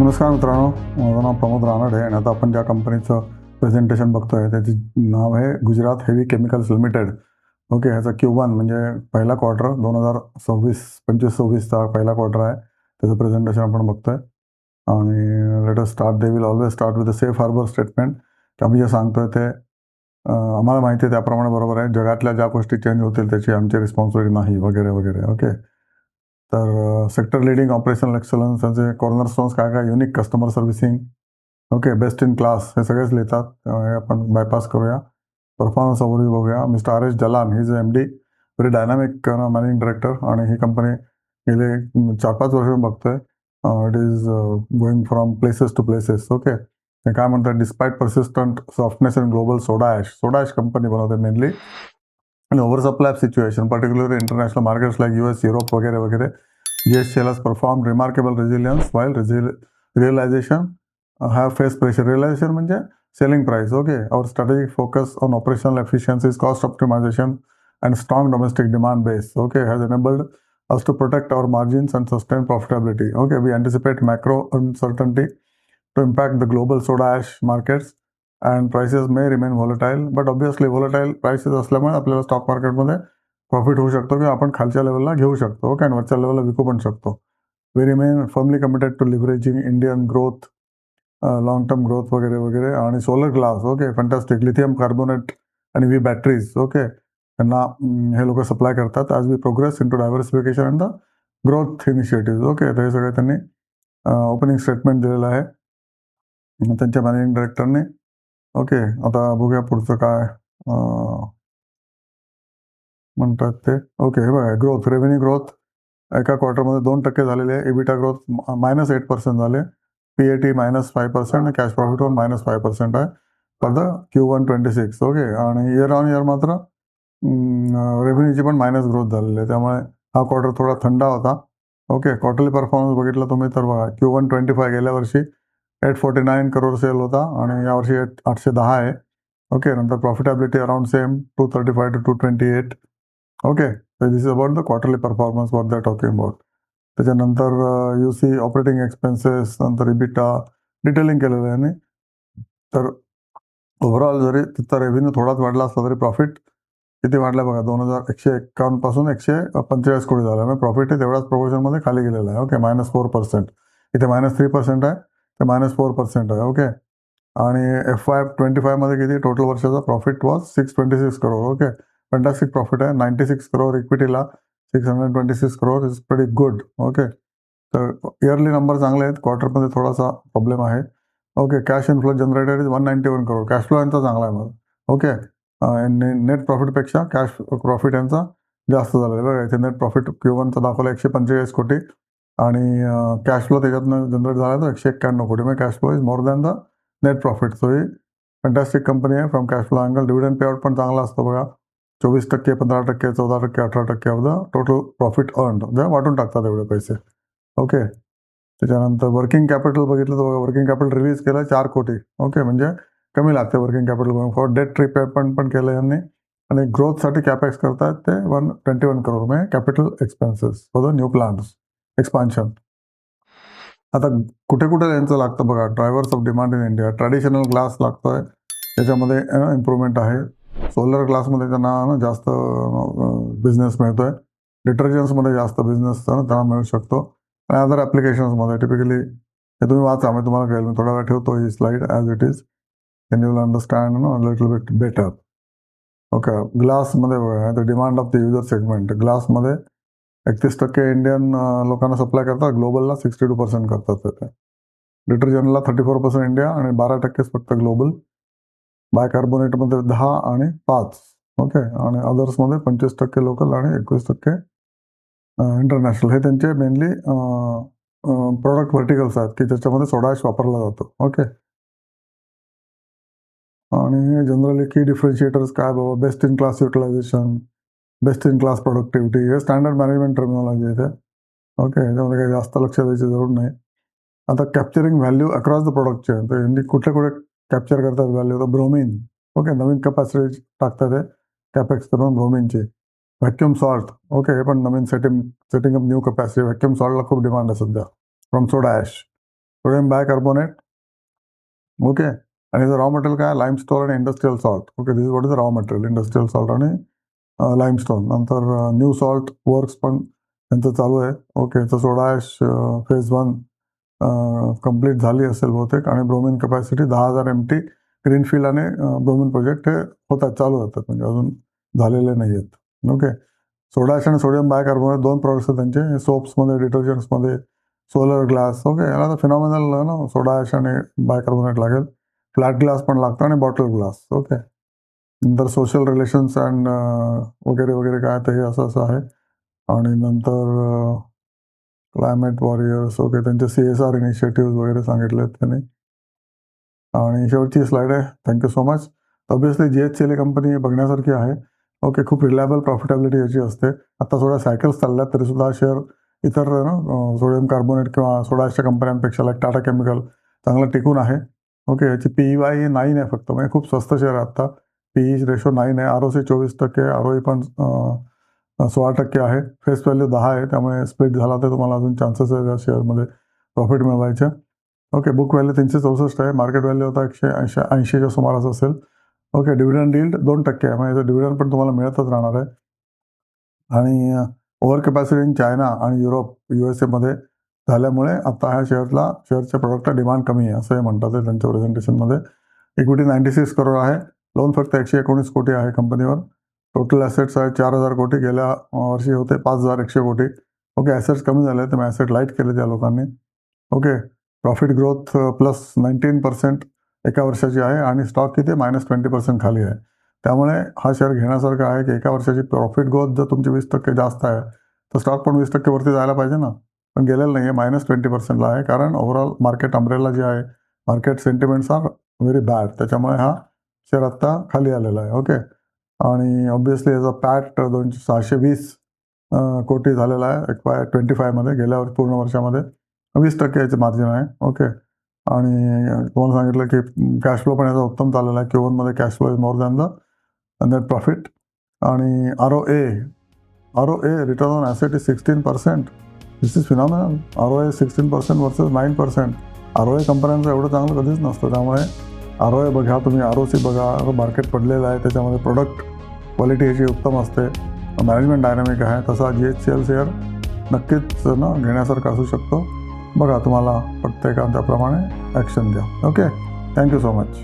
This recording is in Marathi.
नमस्कार मित्रांनो माझं नाव प्रमोद रानडे आणि आता आपण ज्या कंपनीचं प्रेझेंटेशन बघतोय त्याचे नाव आहे Gujarat heavy chemicals limited okay ह्याचा क्यू वन म्हणजे पहिला क्वार्टर दोन हजार सव्वीस पंचवीस सव्वीसचा पहिला क्वार्टर आहे. त्याचं प्रेझेंटेशन आपण बघतोय. आणि let start they will always start with a safe harbour statement की आम्ही जे सांगतोय ते आम्हाला माहिती आहे त्याप्रमाणे बरोबर आहे. जगातल्या ज्या गोष्टी चेंज होतील त्याची आमची रिस्पॉन्सिबिलिटी नाही वगैरे वगैरे. ओके तर सेक्टर लिडिंग ऑपरेशनल एक्सलन्स त्यांचे कॉर्नर स्टोन्स काय काय? Unique customer servicing okay best in class हे सगळेच लिहितात. त्यामुळे आपण बायपास करूया. परफॉर्मन्स ओव्हरव्ह्यू बघूया. मिस्टर आर एस जलान ही J M D very dynamic managing director आणि ही कंपनी गेले चार पाच वर्ष बघतोय. It is going from places to places okay काय म्हणतात? Despite persistent softness in global soda ash soda ash company बनवते mainly आणि over supply situation particular international markets like U S Europe वगैरे वगैरे G S has performed remarkable resilience while resi- realization uh, have faced pressure. Realization म्हणजे selling price. Okay. Our strategic focus on operational efficiencies, cost optimization, and strong domestic demand base. Okay, has enabled us to protect our margins and sustain profitability. Okay, we anticipate macro uncertainty to impact the global soda ash markets and prices may remain volatile but obviously volatile prices असल्यामुळे आपल्याला स्टॉक मार्केटमध्ये प्रॉफिट होऊ शकतो किंवा आपण खालच्या लेवलला घेऊ शकतो. ओके आणि वरच्या लेवलला विकू पण शकतो. We remain firmly committed to leveraging Indian growth long term growth वगैरे वगैरे. आणि solar glass okay fantastic lithium carbonate आणि वी बॅटरीज ओके त्यांना हे लोक सप्लाय करतात as we progress into diversification and the growth initiative okay तर हे सगळे त्यांनी uh, ओपनिंग स्टेटमेंट दिलेलं आहे. त्यांच्या मॅनेजिंग डायरेक्टरने ओके आता बघूया पुढचं काय म्हणतात ते. ओके हे बघा ग्रोथ रेव्हेन्यू ग्रोथ एका क्वार्टरमध्ये दोन टक्के झालेले आहे. EBITDA growth minus eight percent झाले. P A T minus five percent आणि cash profit one minus five percent आहे. For the Q one twenty six okay. आणि इयर ऑन इयर मात्र रेव्हेन्यूची पण मायनस ग्रोथ झालेली आहे. त्यामुळे हा क्वार्टर थोडा थंडा होता. ओके क्वार्टरली परफॉर्मन्स बघितला तुम्ही तर बघा क्यू वन ट्वेंटी फाय गेल्या वर्षी eight forty nine crore sale होता आणि यावर्षी एट आठशे दहा आहे. ओके नंतर profitability around same two thirty five two two twenty eight okay तर this is about the quarterly performance what that talking about त्याच्यानंतर यू सी ऑपरेटिंग एक्सपेन्सेस नंतर इबिटा डिटेलिंग केलेलं आहे आणि तर ओव्हरऑल जरी तिथं रेव्हेन्यू थोडाच वाढला असला तरी प्रॉफिट किती वाढला बघा दोन हजार एकशे एक्कावन्नपासून एकशे पंचेचाळीस कोटी झाला म्हणजे प्रॉफिट हे तेवढ्याच प्रोपोर्शनमध्ये खाली गेलेलं आहे. ओके मायनस फोर पर्सेंट इथे मायनस थ्री पर्सेंट आहे. ते मायनस फोर पर्सेंट आहे ओके आणि एफ वाय ट्वेंटी फायमध्ये किती टोटल वर्षाचा profit was six twenty six crore okay fantastic profit आहे ninety six crore इक्विटीला six hundred twenty six crore is pretty good okay तर इयरली नंबर चांगले आहेत क्वार्टरमध्ये थोडासा प्रॉब्लेम आहे. Okay cash inflow generated is one ninety one crore cash flow यांचा चांगला आहे मला ओके नेट प्रॉफिटपेक्षा कॅश प्रॉफिट यांचा जास्त झालेला आहे. बघा इथे नेट प्रॉफिट क्यू वनचा दाखवला एकशे पंचेचाळीस कोटी. आणि कॅश फ्लो त्याच्यातनं जनरेट झाला तर एकशे एक्क्याण्णव कोटी. म्हणजे cash flow is more than the net profit so he fantastic company आहे. From cash flow angle dividend payout पण चांगला असतो बघा. चोवीस टक्के पंधरा टक्के चौदा टक्के अठरा टक्के of the total profit earn वाटून टाकतात एवढे पैसे. ओके त्याच्यानंतर वर्किंग कॅपिटल बघितलं तर बघा वर्किंग कॅपिटल रिलीज केलं चार कोटी. ओके म्हणजे कमी लागते working capital for debt repayment पण केलं यांनी. आणि ग्रोथसाठी कॅपॅक्स करतात ते वन ट्वेंटी वन करोड म्हणजे capital expenses for the new plants expansion आता कुठे कुठे यांचं लागतं बघा drivers of demand in India traditional glass लागतोय. त्याच्यामध्ये इम्प्रूव्हमेंट आहे. सोलर ग्लासमध्ये त्यांना ना जास्त बिझनेस मिळतोय. डिटर्जंट्समध्ये जास्त बिझनेस त्यांना मिळू शकतो. आणि अदर ॲप्लिकेशन्समध्ये टिपिकली हे तुम्ही वाचा मी तुम्हाला कळेल. मी थोडा वेळ ठेवतो ही slide as it is can you will understand no little bit better okay ग्लासमध्ये बघा the demand of the user segment ग्लासमध्ये एकतीस टक्के इंडियन लोकांना सप्लाय करतात. ग्लोबलला सिक्स्टी टू पर्सेंट करतात ते. डिटर्जंटला थर्टी फोर पर्सेंट इंडिया आणि बारा टक्केच फक्त ग्लोबल बायकार्बोनेटमध्ये दहा आणि पाच. ओके आणि अदर्समध्ये पंचवीस टक्के लोकल आणि एकवीस टक्के इंटरनॅशनल हे त्यांचे मेनली प्रोडक्ट व्हर्टिकल्स आहेत की ज्याच्यामध्ये सोडाश वापरला जातो. ओके आणि जनरली की डिफरन्शिएटर्स काय बाबा? Best in class utilization best in class productivity हे स्टँडर्ड मॅनेजमेंट टर्मिनॉलॉजी येते ओके याच्यामध्ये काही जास्त लक्ष द्यायची जरूर नाही आता कॅप्चरिंग व्हॅल्यू अक्रॉस द प्रोडक्टचे तर यांनी कुठे कुठे कॅप्चर करतात व्हॅल्यू तर ब्रोमिन ओके नवीन कपॅसिटी टाकतात आहे कॅपेक्स करून ब्रोमिनची व्हॅक्युम सॉल्ट ओके हे पण नवीन setting setting up new capacity vacuum सॉल्टला खूप डिमांड आहे सध्या from soda ash sodium bicarbonate okay आणि याचं रॉ मटेरियल काय लाईमस्टोन आणि industrial salt okay this what is raw material industrial salt आणि लाईमस्टोन नंतर न्यू सॉल्ट वर्क्स पण त्यांचं चालू आहे. ओके तर soda ash phase one complete झाली असेल बहुतेक आणि ब्रोमिन कपॅसिटी दहा हजार एम टी ग्रीनफील्ड आणि ब्रोमिन प्रोजेक्ट हे होतात चालू होतात. म्हणजे अजून झालेले नाही आहेत ओके सोडा ॲश आणि सोडियम बायकार्बोनेट दोन प्रोडक्ट्स आहेत त्यांचे. सोप्समध्ये डिटर्जंट्समध्ये सोलर ग्लास ओके याला तर फिनॉमिनल ना सोडा ॲश आणि बायकार्बोनेट लागेल. फ्लॅट ग्लास पण लागतं आणि बॉटल ग्लास ओके नंतर सोशल रिलेशन्स अँड वगैरे वगैरे काय ते हे असं असं आहे. आणि नंतर क्लायमेट वॉरियर्स ओके त्यांचे सी एस आर इनिशिएटिव्ह वगैरे सांगितले आहेत त्यांनी. आणि शेवटची स्लाईड आहे. Thank you so much obviously G H C L company बघण्यासारखी आहे. ओके खूप रिलायबल प्रॉफिटेबिलिटी याची असते. आता थोड्या सायकल्स चालल्यात तरी सुद्धा शेअर इतर ना सोडियम कार्बोनेट किंवा सोडाच्या कंपन्यांपेक्षा लाईक टाटा केमिकल चांगलं टिकून आहे. ओके याची पी ई वाय नाईन आहे फक्त. म्हणजे खूप स्वस्त शेअर आहे आत्ता. पी रेशो नाईन आहे आर ओ सी चोवीस टक्के आर ओ ई पण सोळा टक्के आहे. फेस व्हॅल्यू दहा आहे त्यामुळे स्प्लिट झाला तर तुम्हाला अजून चान्सेस आहे त्या शेअरमध्ये प्रॉफिट मिळवायचे. ओके बुक व्हॅल्यू तीनशे चौसष्ट आहे. मार्केट व्हॅल्यू आता एकशे ऐंशी ऐंशीच्या सुमारास असेल. ओके डिव्हिडंड डील्ड दोन टक्के आहे. म्हणजे डिव्हिडंड पण तुम्हाला मिळतच राहणार आहे. आणि ओव्हर कॅपॅसिटी इन चायना आणि युरोप यू एस एमध्ये झाल्यामुळे आता ह्या शेअरला शेअरच्या प्रोडक्टला डिमांड कमी आहे असं हे म्हणतात ते त्यांच्या प्रेझेंटेशनमध्ये इक्विटी नाईन्टी सिक्स करोड आहे. लोन फक्त एकशे एकोणीस कोटी आहे कंपनीवर टोटल ॲसेट्स आहे चार हजार कोटी. गेल्या वर्षी होते पाच हजार एकशे कोटी. ओके ॲसेट्स कमी झाले तर ॲसेट लाइट केले त्या लोकांनी. Okay profit growth plus nineteen percent एका वर्षाची आहे आणि स्टॉक किती? मायनस ट्वेंटी पर्सेंट खाली आहे. त्यामुळे हा शेअर घेण्यासारखा आहे की एका वर्षाची प्रॉफिट ग्रोथ जर तुमची वीस टक्के जास्त आहे तर स्टॉक पण वीस टक्के वरती जायला पाहिजे ना. पण गेलेलं नाही आहे मायनस ट्वेंटी पर्सेंटला आहे. कारण ओव्हरऑल मार्केट अंब्रेला जे आहे market sentiments are very bad त्याच्यामुळे हा शेअर आत्ता खाली आलेला आहे. ओके आणि ऑब्विसली याचा पॅट दोनशे सहाशे वीस कोटी झालेला आहे. एक ट्वेंटी फायमध्ये गेल्या वर्ष पूर्ण वर्षामध्ये. वीस टक्के याचे मार्जिन आहे. ओके आणि तुम्हाला सांगितलं की कॅश फ्लो पण याचा उत्तम चाललेला आहे. क्युवनमध्ये cash flow is more than the net profit आणि R O A R O A return on asset is sixteen percent this is phenomenal R O A sixteen percent versus nine percent R O A कंपन्यांचं एवढं चांगलं कधीच नसतं. त्यामुळे आर ओ ए बघा तुम्ही आर ओ सी बघा मार्केट पडलेलं आहे त्याच्यामध्ये प्रोडक्ट क्वालिटी ह्याची उत्तम असते. मॅनेजमेंट डायनॅमिक आहे तसा G H C L share नक्कीच ना घेण्यासारखा असू शकतो. बघा तुम्हाला प्रत्येकान त्याप्रमाणे ॲक्शन द्या. Okay thank you so much